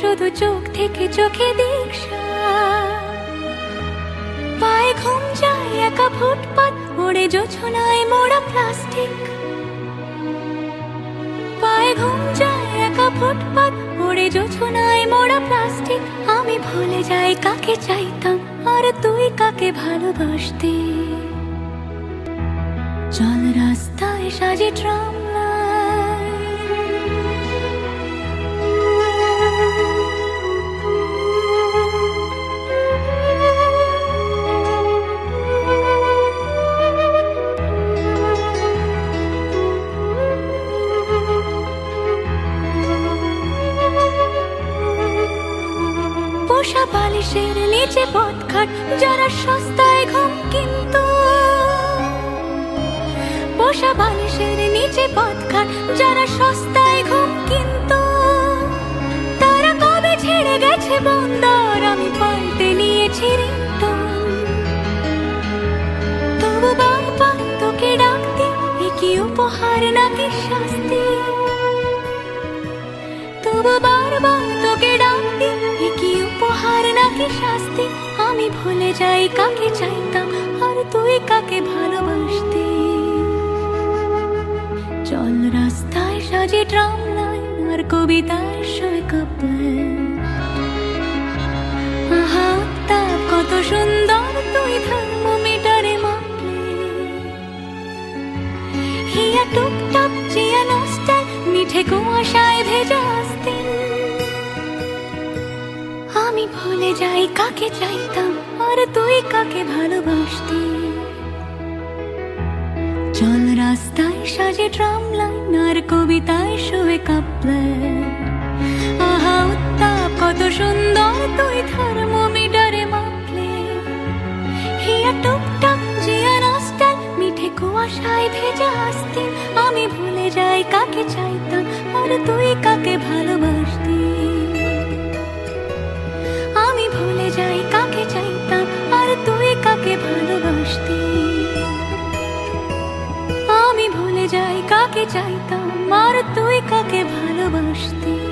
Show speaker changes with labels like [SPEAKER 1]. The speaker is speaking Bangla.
[SPEAKER 1] শুধু চোখ থেকে চোখে পায়ে ঘুম যায় একা ফুটপাত, ওড়ে জোছনায় মোড়া প্লাস্টিক পায়ে ঘুম যায় একা ফুটপাত, ওড়ে জোছনায় মোড়া প্লাস্টিক আমি ভুলে যাই কাকে চাইতাম, আর তুই কাকে ভালোবাসতি? চল রাস্তায় সাজে ট্রাম পোষা বালিশের নিচে পথঘাট, যারা সস্তায় ঘুম কিন্তু। পোষা বালিশের নিচে পথঘাট, যারা সস্তায় ঘুম কিন্তু। তারা কবে ছেড়ে গেছে বন্দর? আমি পাল্টে নিয়েছি তবু বারবার তোকে ডাকতে কি উপহার নাকি শাস্তি? তবু বারবার তোকে ডাকতে কি উপহার নাকি শাস্তি? আমি ভুলে যাই কাকে চাইতাম আর তুই কাকে ভালোবাসতি? চল রাস্তায় সাজে ট্রাম লাইন আর কবিতার সই আহা কত সুন্দর তুই থার্মোমিটারে মাপলে। হিয়া টুপটাপ চিয়া নস্টাল, মিঠে কুয়াশায় ভেজা আসতেন আমি ভুলে যাই, কাকে চাইতাম? আর তুই কাকে ভালোবাসতি? চল রাস্তায় সাজে ট্রাম লাইন, আর কবিতায় শুয়ে কাঁপলে। আহা, উত্তাপ, কত সুন্দর তুই থার্মোমিটারে মাপলে। হিয়া টুকটাক জিয়া নস্টাল মিঠে কুয়াশায় ভেজা আসতে। আমি ভুলে যাই, কাকে চাইতাম? আর তুই কাকে যাই কাকে চাইতাম? আর তুই কাকে ভালোবাসতি?